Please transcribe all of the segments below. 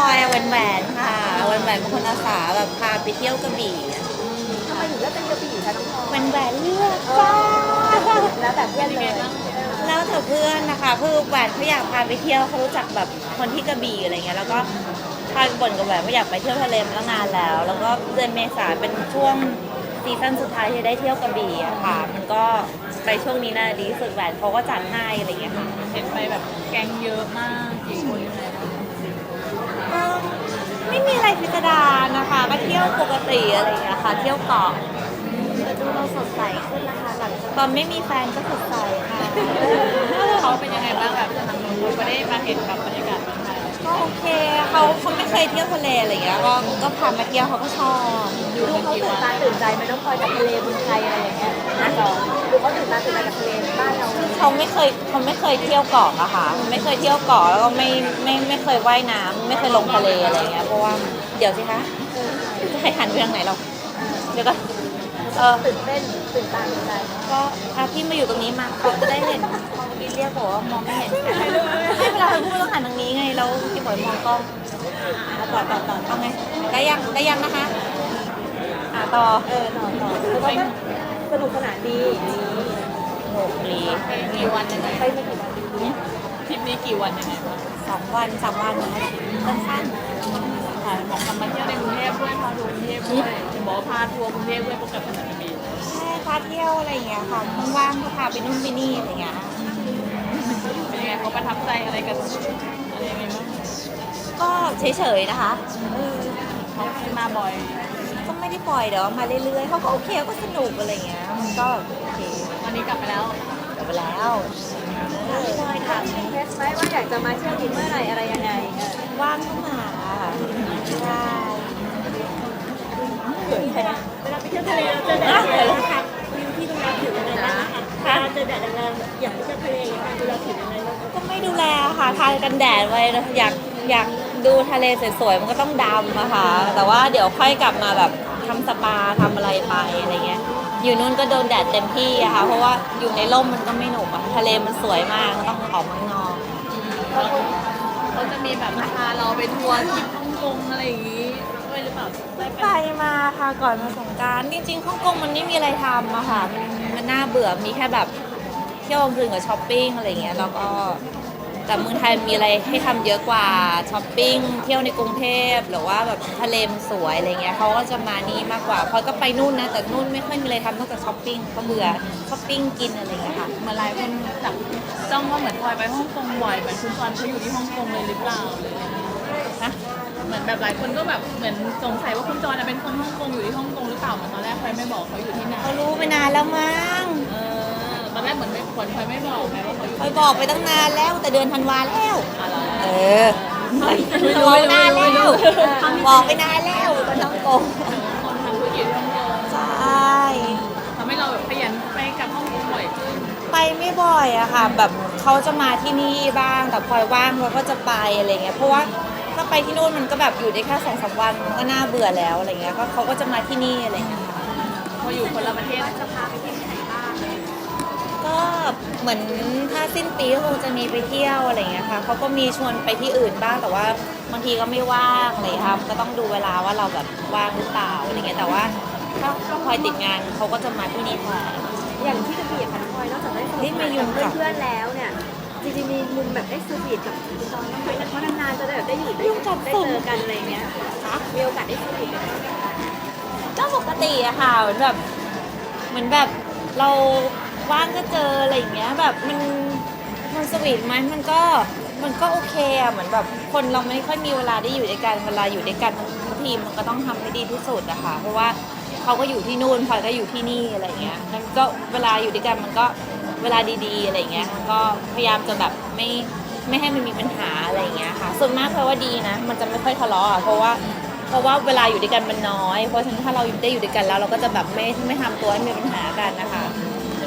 ลอยอะแหวนแหวนค่ะแหวนแหวนเป็นคนอาสาแบบพาไปเที่ยวกระบี่อะทำไมถึงเลือกเป็นกระบี่คะน้องพลอแหวยนแหวนเลือกจ้าแล้วแบบเพื่อนเลยแล้วแต่เพื่อนนะคะคือแหวนเขาอยากพาไปเที่ยวเขารู้จักแบบคนที่กระบี่อะไรเงี้ยแล้วก็พาบ่นกับแหวนว่าอยากไปเที่ยวทะเลมาตั้งนานแล้ว แล้วก็เดือนเมษาเป็นช่วงซีซั่นสุดท้ายที่ได้เที่ยวกระบี่อะค่ะ มันก็ไปช่วงนี้น่าดีที่สุดแหวนเขาก็จัดให้อะไรเงี้ยค่ะ เห็นไปแบบแก๊งเยอะมากกี่คนยัง ไงบ้างก็ไม่มีอะไรพิสดารนะคะ ก็เที่ยวปกติอะไรอย่างเงี้ยค่ะ เที่ยวเกาะแต่ดูเราสดใสขึ้นนะคะหลังจากตอนไม่มีแฟนก็สดใสค่ะ เขาเป็นยังไงบ้างแบบทางนู้นไม่ได้มาเห็นแบบบรรยากาศเมืองไทยก็โอเคเขาเขาไม่เคยเที่ยวทะเลอะไรอย่างเงี้ยก็ก็พามาเที่ยวเขาก็ชอบ ดูเขาตื่นตาตื่นใจไหมน้องพลอยกับทะเลเมืองไทยอะไรอย่างเงี้ยนะ จอนดูเขาตื่นตาตื่นใจกับทะเลบ้านเราเขาไม่เคยเขาไม่เคยเที่ยวเกาะอะค่ะ ไม่เคยเที่ยวเกาะแล้วก็ไม่ไม่ไม่เคยว่ายน้ำไม่เคยลงทะเลอะไรอย่างเงี้ยเพราะว่าเดี๋ยวสิคะจะให้หันไปทางไหนเราเดี๋ยวก็เออตื่นเต้นตื่นตาตื่นใจก็อาที่มาอยู่ตรงนี้มาเขาจะได้เห็นพี่เรียกบอกว่ามองไม่เห็นไม่เวลาเราพูดต้องหันทางนี้ไงแล้วพี่บอยมองกล้องอะต่อต่อต่อเอาไงได้ยังได้ยังนะคะ อะต่อเออต่อต่อแล้วก็ สนุกสนานดีนี่โหกดีกี่วันยังไงไปไม่กี่วันทริปนี้กี่วันยังไงบ้างสองวันสามวันนะคะสั้นค่ะบอกกลับมาเที่ยวในกรุงเทพด้วยพาทัวร์กรุงเทพด้วยบอกว่าพาทัวร์กรุงเทพด้วยพบกับสนามบินๆใช่พาเที่ยวอะไรอย่างเงี้ยค่ะว่างๆก็พาไปนู่นไปนี่อะไรอย่างเงี้ยเป็นยังไงเขาประทับใจอะไรกันอะไรยังไงบ้างก็เฉยๆนะคะเออเขามาบ่อย ก็ไม่ได้ปล่อยเดี๋ยวมาเรื่อยๆเขาก็โอเคก็สนุกอะไรอย่างเงี้ยมันก็โอเควันนี้กลับไปแล้วกลับไปแล้วพี่บอยถามเทสไหมว่าอยากจะมาเที่ยวกินเมื่อไหร่อะไรยังไงว่างก็มาใช่เวลาไปเที่ยวทะเลเราเจอแดดอะแรเดี๋ยวงลงค่ะวิวที่โรงแรมผิวยังไงบ้างคะเจอแดดแรงอยากไปเที่ยวทะเลอย่างเงี้ยดูแลผิวยังไงบ้างก็ไม่ดูแลค่ะทากันแดดไว้นะอยากอยาก ดูทะเลสวยๆมันก็ต้องดำอะค่ะ แต่ว่าเดี๋ยวค่อยกลับมาแบบทำสปาทำอะไรไปอะไรเงี้ย อยู่นู่นก็โดนแดดเต็มที่อะค่ะ เพราะว่าอยู่ในร่มมันก็ไม่หนุกอะทะเลมันสวยมากต้องออกมาข้างนอก เขาจะมีแบบพาเราไปทัวร์ที่ฮ่องกงอะไรอย่างงี้ด้วยหรือเปล่าได้ไปไปมาค่ะก่อนมาสงกรารจริงๆฮ่องกงมันไม่มีอะไรทำอะค่ะ มันมันน่าเบื่อมีแค่แบบเที่ยวกลางคืนกับช้อปปิ้งอะไรเงี้ยแล้วก็ แต่เมืองไทยมีอะไรให้ทำเยอะกว่าช้อปปิ้งเที่ยวในกรุงเทพหรือว่าแบบทะเลมันสวยอะไรเงี้ยเขาก็จะมานี่มากกว่าพลอยก็ไปนู่นนะแต่นู่นไม่ค่อยมีอะไรทำนอกจากช้อปปิ้งก็เบื่อช้อปปิ้งกินอะไรเงี้ยค่ะเหมือนหลายคนจับจ้องว่าเหมือนพลอยไปฮ่องกงบ่อยเหมือนคุณจอนเขาอยู่ที่ฮ่องกงเลยหรือเปล่าเลยนะเหมือนแบบหลายคนก็แบบเหมือนสงสัยว่าคุณจอนเป็นคนฮ่องกงอยู่ที่ฮ่องกงหรือเปล่าเหมือนตอนแรกพลอยไม่บอกเขาอยู่ที่ไหนเขารู้ไปนานแล้วมั้งเออตอนแรกเหมือนไม่ควรพลอยไม่บอกไงว่าเขาอยู่พลอยบอกไปตั้งนานแล้วแต่เดือนธันวาแล้วอะไรเออบอกนานแล้วบอกไปนานแล้วก็ต้องโกงคนทำธุรกิจฮ่องกงใช่ทำให้เราแบบขยันไปกลับฮ่องกงบ่อยขึ้นไปไม่บ่อยอะค่ะ แบบเขาจะมาที่นี่บ้าง แต่พลอยว่างเราก็จะไปอะไรเงี้ย เพราะว่าถ้าไปที่นู่นมันก็แบบอยู่ได้แค่สองสามวันมันก็น่าเบื่อแล้วอะไรเงี้ย ก็เขาก็จะมาที่นี่อะไรเงี้ยค่ะพออยู่คนละประเทศจะพาไปที่ไหนบ้างก็ เหมือนถ้าสิ้นปีก็คงจะมีไปเที่ยวอะไรเงี้ยค่ะเขาก็มีชวนไปที่อื่นบ้างแต่ว่าบางทีก็ไม่ว่างอะไรเลยค่ะก็ต้องดูเวลาว่าเราแบบว่างหรือเปล่าอะไรเงี้ยแต่ว่าถ้าถ้าพลอยติดงานเขาก็จะมาที่นี่แทน อย่างที่กระบี่ค่ะน้องพลอยนอกจากได้สนุกนี่สไม่นานยุ่งกับกับเพื่อนๆแล้วเนี่ยจริงๆมีมุมแบบได้สวีทกับคุณจอยน้องพลอยเพราะนานๆจะได้แบบได้อยู่ได้ยุ่งกับได้สุ่มเจอกันอะไรเงี้ยมีโอกาสได้สวีทกันไหมก็ปกติอะค่ะเหมือนแบบเหมือนแบบเรา ว่างก็เจออะไรอย่างเงี้ยแบบมันมันสวีทไหมมันก็มันก็โอเคอะเหมือนแบบคนเราไม่ค่อยมีเวลาได้อยู่ด้วยกันเวลาอยู่ด้วยกันทั้งทีมมันก็ต้องทำให้ดีที่สุดอะค่ะเพราะว่าเขาก็อยู่ที่นู่นพลอยก็อยู่ที่นี่อะไรเงี้ยแล้วก็เวลาอยู่ด้วยกันมันก็เวลาดีๆอะไรเงี้ยก็พยายามจะแบบไม่ไม่ให้มันมีปัญหาอะไรเงี้ยค่ะส่วนมากเพราะว่าดีนะ มันจะไม่ค่อยทะเลาะอะเพราะว่าเพราะว่าเวลาอยู่ด้วยกันมันน้อย เพราะฉะนั้นถ้าเราได้อยู่ด้วยกันแล้ว เราก็จะแบบไม่ไม่ทำตัวให้มีปัญหากันนะคะ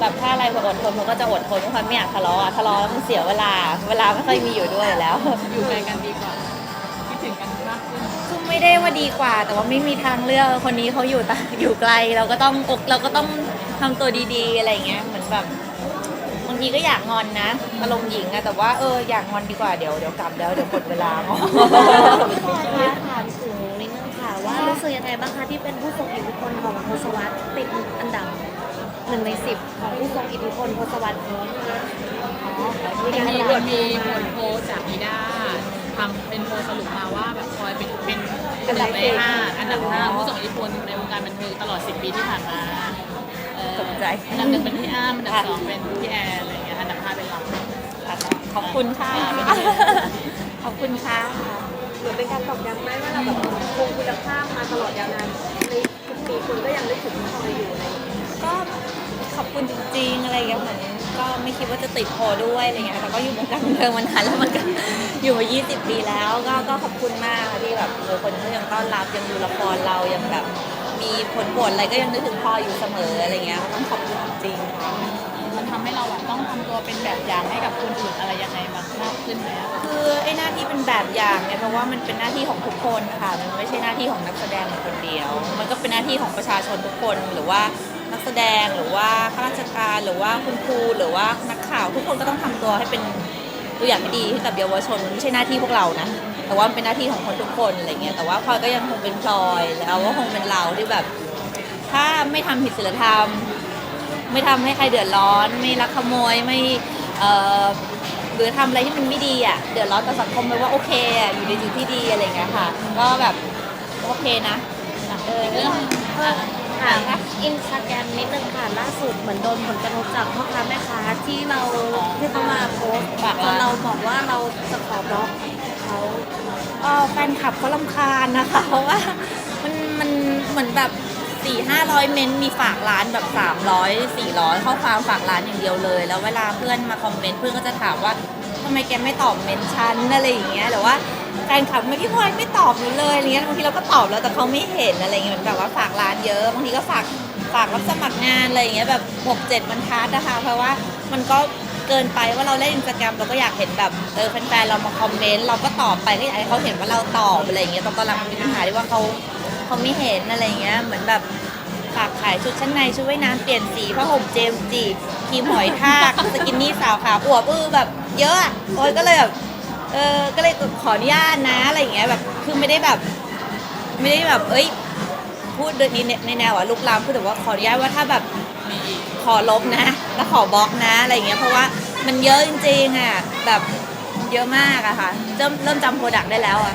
แบบถ้าอะไรพออดทนมันก็จะอดทนเพราะความไม่อยากทะเลาะอะทะเลาะแล้วมันเสียเวลา เวลาไม่ค่อยมีอยู่ด้วยแล้ว อยู่ไกลกันดีกว่าคิดถึงกันมากขึ้นคือไม่ได้ว่าดีกว่า แต่ว่าไม่มีทางเลือกคนนี้เขาอยู่ต่างอยู่ไกลเราก็ต้องอกเราก็ต้องทำตัวดีๆอะไรอย่างเงี้ยเหมือนแบบบางทีก็อยากงอนนะอารมณ์หญิงอะแต่ว่าเอออยากงอนดีกว่าเดี๋ยวเดี๋ยวกลับแล้วเดี๋ยวหมดเวลางอนพี่พลอยคะถามถึงนิดนึงค่ะว่ารู้สึกยังไงบ้างคะที่เป็นผู้ทรงอิทธิพลของทศวรรษติดอันดับ หนึ่งในสิบของผู้ทรงอิทธิพลทศวรรษนี้มีมีการมีประกาศมีผลโพลจากนิด้าทำเป็นโพลสรุปมาว่าแบบพลอยเป็นเป็นหนึ่งในห้าอันดับห้าผู้ส่งอิทธิพลในวงการบันเทิงตลอด10ปีที่ผ่านมาเออตกใจอันดับหนึ่งเป็นพี่อ้ามอันดับสองเป็นพี่แอนอะไรอย่างเงี้ยอันดับห้าเป็นเราขอบคุณค่ะขอบคุณค่ะเหมือนเป็นการตอกย้ำไหมว่าเราแบบคงคุณภาพมาตลอดยาวนานในทุกปีคุณก็ยังนึกถึงพี่พลอยอยู่ อะไรอย่างเงี้ยก็ขอบคุณจริงๆอะไรอย่างเงี้ยเหมือนก็ไม่คิดว่าจะติดโพลด้วยอะไรเงี้ยแต่ก็อยู่วงการบันเทิงมานานแล้วมันก็อยู่มา 20 ปีแล้ว ก็ก็ขอบคุณมากค่ะที่แบบเออคนก็ยังต้อนรับยังดูละครเรายังแบบมีผลบทอะไรก็ยังนึกถึงพ่ออยู่เสมออะไรเงี้ยก็ต้องขอบคุณจริงๆค่ะ มันทำให้เราแบบต้องทำตัวเป็นแบบอย่างให้กับคนอื่นอะไรยังไงมากมากขึ้นไหมอะคือไอ้หน้าที่เป็นแบบอย่างเนี่ยเพราะว่ามันเป็นหน้าที่ของทุกคนค่ะ มันไม่ใช่หน้าที่ของนักแสดงคนเดียว มันก็เป็นหน้าที่ของประชาชนทุกคนหรือว่า นักแสดงหรือว่าข้าราชการหรือว่าคุณครูหรือว่านักข่าวทุกคนก็ต้องทำตัวให้เป็นตัวอย่างที่ดีให้กับเยาวชนไม่ใช่หน้าที่พวกเรานะแต่ว่ามันเป็นหน้าที่ของคนทุกคนอะไรเงี้ยแต่ว่าพลอยก็ยังคงเป็นพลอยแล้วก็คงเป็นเราที่แบบ ถ้าไม่ทำผิดศีลธรรม ไม่ทำให้ใครเดือดร้อน ไม่ลักขโมยไม่เอ่อหรือทำอะไรที่มันไม่ดีอะเดือดร้อนต่อสังคมไปว่าโอเคอะอยู่ในจุดที่ดีอะไรเงี้ยค่ะก็แบบโอเคนะเออ เรื่องถามอินสตาแกรมนิดนึงค่ะล่าสุดเหมือนโดนผลกระทบจากพ่อค้าแม่ค้าที่เราที่เขามาโพสต์จนเราบอกว่าเราจะขอบล็อกเขาเออแฟนคลับเขาลำคาญนะคะ เพราะว่ามันมันเหมือนแบบสี่ห้าร้อยเมนต์มีฝากร้านแบบสามร้อยสี่ร้อยข้อความฝากร้านอย่างเดียวเลย แล้วเวลาเพื่อนมาคอมเมนต์เพื่อนก็จะถามว่าทำไมแกไม่ตอบเมนต์ฉันอะไรอย่างเงี้ยหรือว่า แฟนคลับเมื่อกี้พลอยไม่ตอบหนูเลยอะไรเงี้ยบางทีเราก็ตอบแล้วแต่เขาไม่เห็นอะไรเงี้ยเหมือนแบบว่าฝากร้านเยอะบางทีก็ฝากฝากรับสมัครงานอะไรอย่างเงี้ยแบบหกเจ็ดบรรทัดนะคะ เพราะว่ามันก็เกินไปว่าเราเล่นอินสตาแกรมเราก็อยากเห็นแบบเออแฟนๆเรามาคอมเมนต์เราก็ตอบไปก็อยากให้เขาเห็นว่าเราตอบอะไรอย่างเงี้ยแต่ตอนหลังมันมีปัญหาที่ว่าเขาเขาไม่เห็นอะไรเงี้ยเหมือนแบบฝากขายชุดชั้นในชุดว่ายน้ำเปลี่ยนสีผ้าห่มเจมส์จีครีมหอยทากสกินนี่สาวขาวอวบอือแบบเยอะอะโอ้ยก็เลยแบบ เออก็เลยขออนุญาตนะอะไรอย่างเงี้ยแบบคือไม่ได้แบบ ไม่ได้แบบ เอ้ย พูดในในแนวอะลุกลามพูดแต่ว่าขออนุญาตว่าถ้าแบบขอลบนะ แล้วขอบล็อกนะอะไรอย่างเงี้ยเพราะว่ามันเยอะจริงๆอะแบบเยอะมากอะค่ะเริ่มเริ่มจำโปรดักต์ได้แล้วอะ